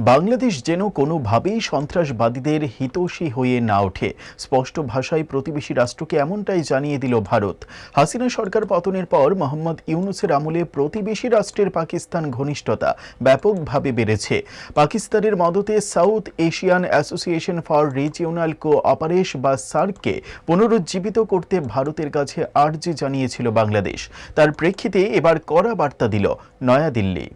বাংলাদেশ যেন কোনোভাবেই সন্ত্রাসবাদীদের হিতোষী হয়ে না ওঠে। স্পষ্ট ভাষায় প্রতিবেশী রাষ্ট্রকে এমনটাই জানিয়ে দিল ভারত। হাসিনা সরকার পতনের পর মোহাম্মদ ইউনুসের আমলে প্রতিবেশী রাষ্ট্রের পাকিস্তান ঘনিষ্ঠতা ব্যাপকভাবে বেড়েছে। পাকিস্তানের মদতে South Asian Association for Regional Cooperation বা সার্ককে পুনরুজ্জীবিত করতে ভারতের কাছে আর্জি জানিয়েছিল বাংলাদেশ। তার প্রেক্ষিতে এবার কড়া বার্তা দিল New Delhi.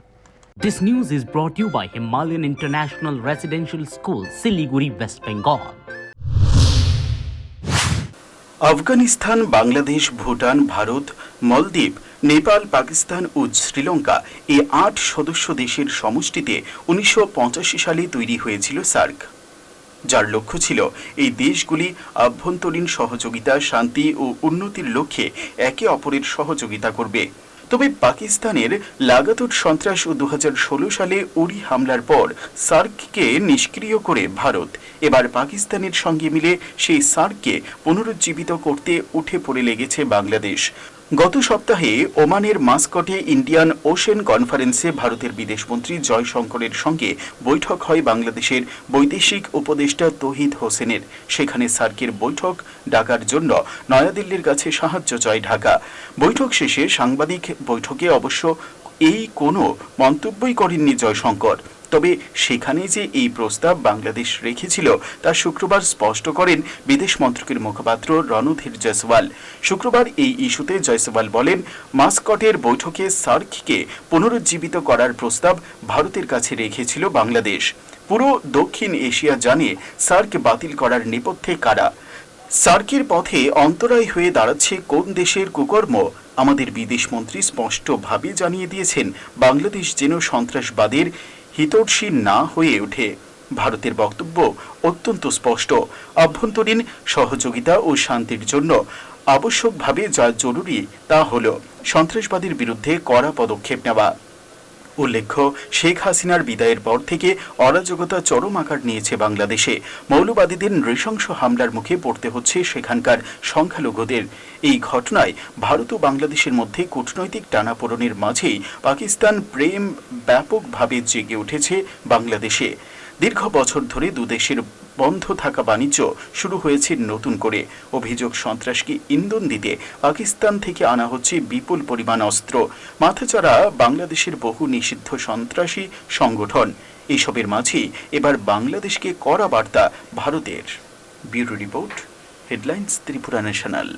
This news is brought to you by Himalayan International Residential School, Siliguri, West Bengal. Afghanistan Bangladesh Bhutan Bharat মলদ্বীপ নেপাল পাকিস্তান ও শ্রীলঙ্কা এই আট সদস্য দেশের সমষ্টিতে উনিশশো সালে তৈরি হয়েছিল সার্ক যার লক্ষ্য ছিল এই দেশগুলি আভ্যন্তরীণ সহযোগিতা শান্তি ও উন্নতির লক্ষ্যে একে অপরের সহযোগিতা করবে তবে পাকিস্তানের লাগাতুর সন্ত্রাস ও দু হাজার ষোলো সালে উড়ি হামলার পর সার্ককে নিষ্ক্রিয় করে ভারত। এবার পাকিস্তানের সঙ্গে মিলে সেই সার্ককে পুনরুজ্জীবিত করতে উঠে পড়ে লেগেছে বাংলাদেশ। গত সপ্তাহে ওমানের মাস্কটে ইন্ডিয়ান ওশেন কনফারেন্সে ভারতের বিদেশমন্ত্রী জয়শঙ্করের সঙ্গে বৈঠক হয় বাংলাদেশের বৈদেশিক উপদেষ্টা তহিদ হোসেনের। সেখানে সার্কের বৈঠক ডাকার জন্য নয়াদিল্লির কাছে সাহায্য চায় ঢাকা। বৈঠক শেষে সাংবাদিক বৈঠকে অবশ্য এই কোনো মন্তব্যই করেননি জয়শঙ্কর। তবে সেখানে যে এই প্রস্তাব বাংলাদেশ রেখেছিল, তা শুক্রবার স্পষ্ট করেন বিদেশ মন্ত্রকের মুখপাত্র রণধীর জয়সওয়াল। শুক্রবার এই ইস্যুতে জয়সওয়াল বলেন, মাস্কটের বৈঠকে সার্ককে পুনরুজ্জীবিত করার প্রস্তাব ভারতের কাছে রেখেছিল বাংলাদেশ। পুরো দক্ষিণ এশিয়া জানে সার্ক বাতিল করার নেপথ্যে কারা। সার্কের পথে অন্তরায় হয়ে দাঁড়াচ্ছে কোন দেশের কুকর্ম, আমাদের বিদেশমন্ত্রী স্পষ্টভাবে জানিয়ে দিয়েছেন, বাংলাদেশ যেন সন্ত্রাসবাদের হিতৈষী না হয়ে ওঠে। ভারতের বক্তব্য অত্যন্ত স্পষ্ট। অভ্যন্তরীণ সহযোগিতা ও শান্তির জন্য আবশ্যকভাবে যা জরুরি তা হল সন্ত্রাসবাদীর বিরুদ্ধে কড়া পদক্ষেপ নেওয়া। উল্লেখ্য, শেখ হাসিনার বিদায়ের পর থেকে অরাজকতা চরম আকার নিয়েছে বাংলাদেশে। মৌলবাদীদের নৃশংস হামলার মুখে পড়তে হচ্ছে সেখানকার সংখ্যালঘুদের। এই ঘটনায় ভারত ও বাংলাদেশের মধ্যে কূটনৈতিক টানাপোড়নের মাঝেই পাকিস্তান প্রেম ব্যাপকভাবে জেগে উঠেছে বাংলাদেশে। দীর্ঘ বছর ধরে দুদেশের বন্ধ থাকা বাণিজ্য শুরু হয়েছে নতুন করে। অভিযোগ সন্ত্রাসকে ইন্ধন দিতে পাকিস্তান থেকে আনা হচ্ছে বিপুল পরিমাণ অস্ত্র। মাথাচাড়া বাংলাদেশের বহু নিষিদ্ধ সন্ত্রাসী সংগঠন। এসবের মাঝেই এবার বাংলাদেশকে করা বার্তা ভারতের। Bureau report, headlines, Tripura national.